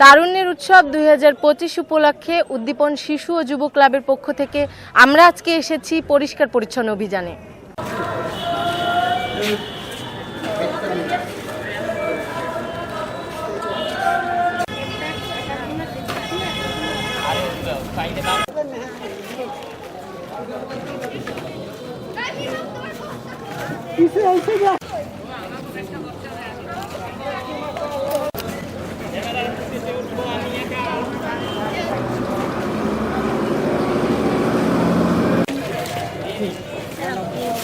তারুণ্যের উৎসব দুই উপলক্ষে উদ্দীপন শিশু ও যুব ক্লাবের পক্ষ থেকে আমরা আজকে এসেছি পরিষ্কার পরিচ্ছন্ন অভিযানে।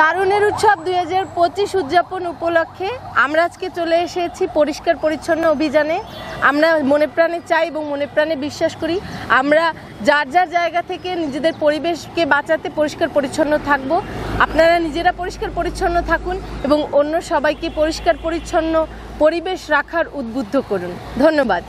তারুণের উৎসব দুই হাজার পঁচিশ উদযাপন উপলক্ষে আমরা আজকে চলে এসেছি পরিষ্কার পরিচ্ছন্ন অভিযানে। আমরা মনে প্রাণে চাই এবং মনে প্রাণে বিশ্বাস করি, আমরা যার যার জায়গা থেকে নিজেদের পরিবেশকে বাঁচাতে পরিষ্কার পরিচ্ছন্ন থাকব। আপনারা নিজেরা পরিষ্কার পরিচ্ছন্ন থাকুন এবং অন্য সবাইকে পরিষ্কার পরিচ্ছন্ন পরিবেশ রাখার উদ্বুদ্ধ করুন। ধন্যবাদ।